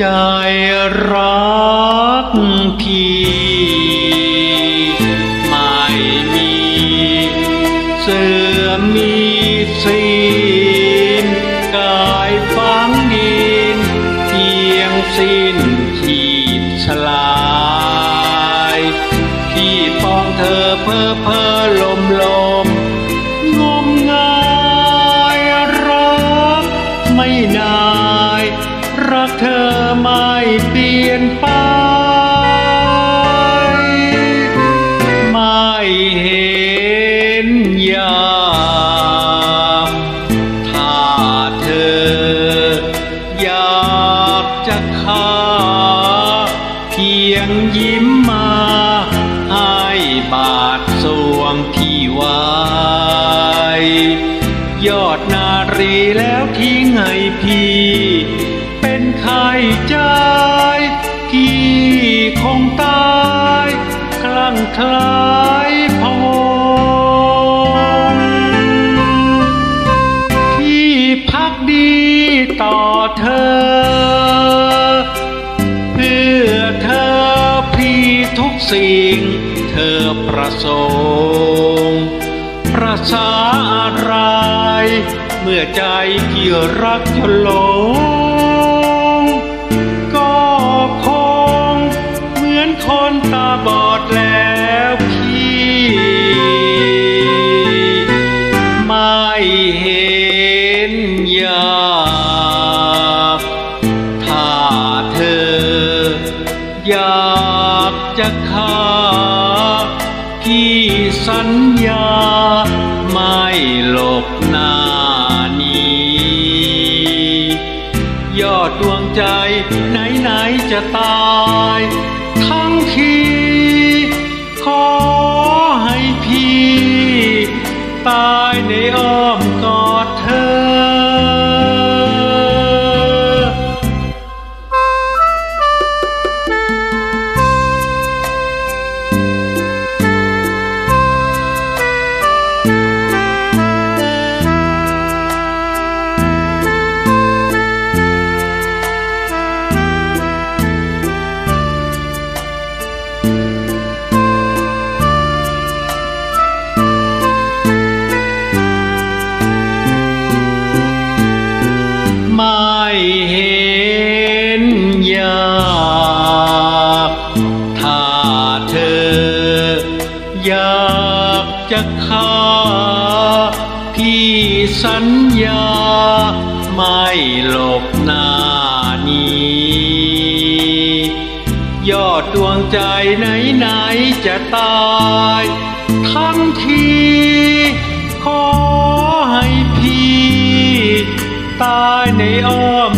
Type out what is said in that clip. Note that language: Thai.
จรักพี่ไม่มีเสื่อมมีสิ้นกายฝังดินเพียงสิ้นขีดฉลายพี่ปองเธอเพ้อเพ้อลมลมงมงายรักไม่นาย รักเธอไม่เปลี่ยนไป ไม่เห็นยามถ้าเธออยากจะฆ่าเพียงยิ้มมาให้บาทสวงพี่ไว้ ยอดนารีแล้วทิ้งให้พี่ เป็นไข้ใจพี่คงตายคลั่งคลายพะวงพี่พักดีต่อเธอ เพื่อเธอพี่ทุกสิ่ง เธอประสงค์ประสาอะไร เมื่อใจที่รักจะหลงากถ้าเธอ อยากจะฆ่าพี่สัญญาไม่หลบหน้านี้ ยอดดวงใจไหน ๆ จะตาย ทั้งที อยากจะฆ่าพี่สัญญาไม่หลบหน้านี้ยอดดวงใจไหนๆจะตาย ทั้งทีขอให้พี่ ตายในอ้อม